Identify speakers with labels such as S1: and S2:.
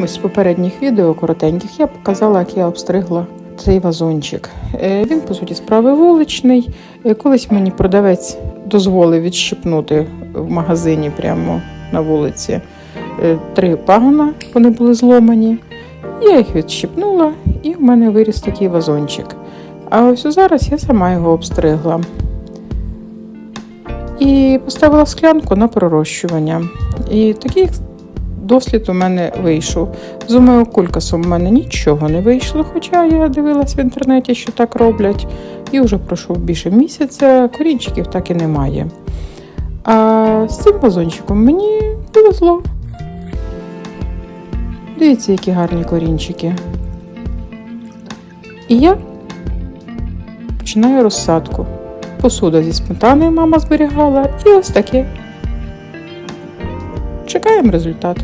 S1: якомусь з попередніх відео коротеньких я показала, як я обстригла цей вазончик. Е, Він, по суті, справи вуличний. Е, Колись мені продавець дозволив відщипнути в магазині прямо на вулиці е, три пагона, вони були зломані. Я їх відщипнула, і в мене виріс такий вазончик. А ось зараз я сама його обстригла. І поставила склянку на пророщування. І такий дослід у мене вийшов. З омеокулькасом у мене нічого не вийшло, хоча я дивилась в інтернеті, що так роблять. І вже пройшов більше місяця, корінчиків так і немає. А з цим вазончиком мені повезло. Дивіться, які гарні корінчики. І я починаю розсадку. Посуда зі сметаною мама зберігала, і ось таке. Чекаємо результат.